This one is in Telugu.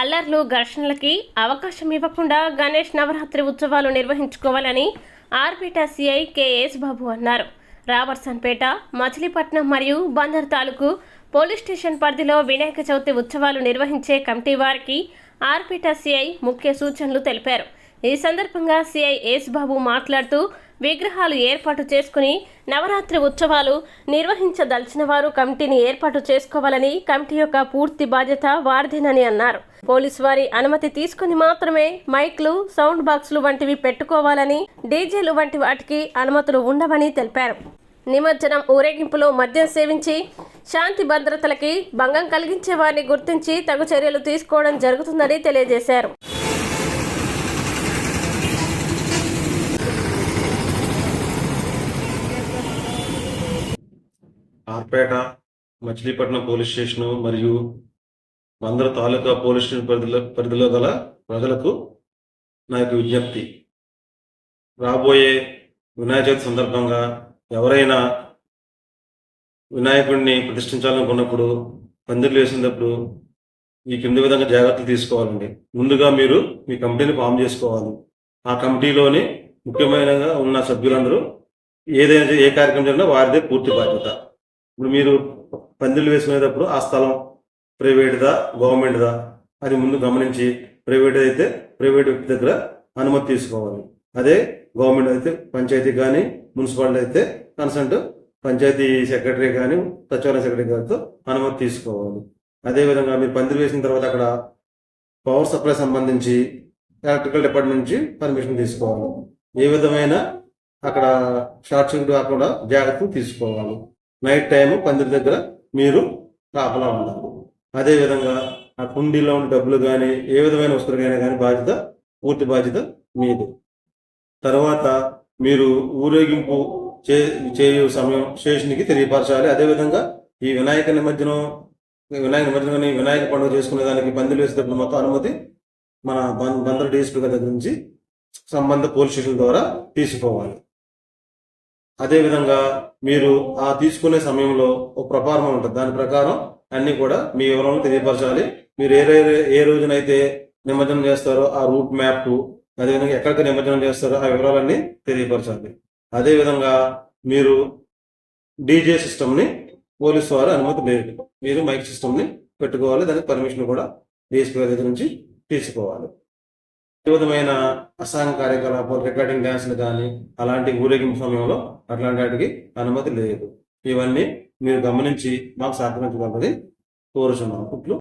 అల్లర్లు ఘర్షణలకి అవకాశం ఇవ్వకుండా గణేష్ నవరాత్రి ఉత్సవాలు నిర్వహించుకోవాలని ఆర్పేట సిఐ కెఎస్ బాబు అన్నారు. రాబర్సన్పేట మచిలీపట్నం మరియు బందర్ తాలూకు పోలీస్ స్టేషన్ పరిధిలో వినాయక చవితి ఉత్సవాలు నిర్వహించే కమిటీ వారికి ఆర్పేట సిఐ ముఖ్య సూచనలు తెలిపారు. ఈ సందర్భంగా సిఐ యేసుబాబు మాట్లాడుతూ విగ్రహాలు ఏర్పాటు చేసుకుని నవరాత్రి ఉత్సవాలు నిర్వహించదలిచిన వారు కమిటీని ఏర్పాటు చేసుకోవాలని కమిటీ యొక్క పూర్తి బాధ్యత వారిదేనని అన్నారు. పోలీసు వారి అనుమతి తీసుకుని మాత్రమే మైక్లు సౌండ్ బాక్సులు వంటివి పెట్టుకోవాలని డీజేలు వంటి వాటికి అనుమతులు ఉండవని తెలిపారు. నిమజ్జనం ఊరేగింపులో మద్యం సేవించి శాంతి భద్రతలకి భంగం కలిగించే వారిని గుర్తించి తగు చర్యలు తీసుకోవడం జరుగుతుందని తెలియజేశారు. ఆర్పేట మచిలీపట్నం పోలీస్ స్టేషను మరియు మందర తాలూకా పోలీస్ స్టేషన్ పరిధిలో పరిధిలో గల ప్రజలకు నా యొక్క విజ్ఞప్తి. రాబోయే వినాయక చవితి సందర్భంగా ఎవరైనా వినాయకుడిని ప్రతిష్ఠించాలనుకున్నప్పుడు పందిర్లు వేసినప్పుడు ఈ కింది విధంగా జాగ్రత్తలు తీసుకోవాలండి? ముందుగా మీరు మీ కమిటీని ఫామ్ చేసుకోవాలి. ఆ కమిటీలోని ముఖ్యమైనగా ఉన్న సభ్యులందరూ ఏదైనా ఏ కార్యక్రమం జరిగినా వారిదే పూర్తి బాధ్యత. ఇప్పుడు మీరు పందిళ్ళు వేసుకునేటప్పుడు ఆ స్థలం ప్రైవేట్దా గవర్నమెంట్దా? అది ముందు గమనించి ప్రైవేట్ అయితే ప్రైవేట్ వ్యక్తి దగ్గర అనుమతి తీసుకోవాలి. అదే గవర్నమెంట్ అయితే పంచాయతీ కానీ మున్సిపాలిటీ అయితే కన్సల్ట్ పంచాయతీ సెక్రటరీ కానీ సచివాలయ సెక్రటరీ గారితో అనుమతి తీసుకోవాలి. అదేవిధంగా మీరు పందిరి వేసిన తర్వాత అక్కడ పవర్ సప్లై సంబంధించి ఎలక్ట్రికల్ డిపార్ట్మెంట్ నుంచి పర్మిషన్ తీసుకోవాలి. ఏ విధమైన అక్కడ షార్ట్ సర్క్యూట్ కాకుండా జాగ్రత్తలు తీసుకోవాలి. నైట్ టైం పందిరి దగ్గర మీరు కాపలా ఉండాలి అదేవిధంగా ఆ కుండీలో ఉన్న డబ్బులు కానీ ఏ విధమైన వస్తువులకైనా కానీ బాధ్యత పూర్తి బాధ్యత మీది. తర్వాత మీరు ఊరేగింపు చే చేయు సమయం స్టేషన్కి తెలియపరచాలి. అదేవిధంగా ఈ వినాయక నిమజ్జనం వినాయక నిమజ్జనం వినాయక పండుగ చేసుకునే దానికి పందిలు వేసేటప్పుడు మొత్తం అనుమతి మన బం- బందర్ డిఎస్పీ దగ్గర నుంచి సంబంధ పోలీస్ స్టేషన్ ద్వారా తీసుకోవాలి. అదేవిధంగా మీరు ఆ తీసుకునే సమయంలో ఒక ప్రపారం ఉంటుంది. దాని ప్రకారం అన్ని కూడా మీ వివరాలను తెలియపరచాలి. మీరు ఏ ఏ రోజునైతే నిమజ్జనం చేస్తారో ఆ రూట్ మ్యాప్ అదేవిధంగా ఎక్కడికి నిమజ్జనం చేస్తారో ఆ వివరాలన్నీ తెలియపరచాలి. అదేవిధంగా మీరు డీజే సిస్టమ్ని పోలీసు వారు అనుమతి లేదు. మీరు మైక్ సిస్టమ్ని పెట్టుకోవాలి. దానికి పర్మిషన్ కూడా డిఎస్పీ గారి దగ్గర నుంచి తీసుకోవాలి. విధమైన అసాంఘ కార్యకలాపాలు రికార్డింగ్ డ్యాన్స్లు కానీ అలాంటి ఊరేగింపు సమయంలో అట్లాంటి వాటికి అనుమతి లేదు. ఇవన్నీ మీరు గమనించి మాకు సహకరించగలరని కోరుచున్నాం ఇట్లు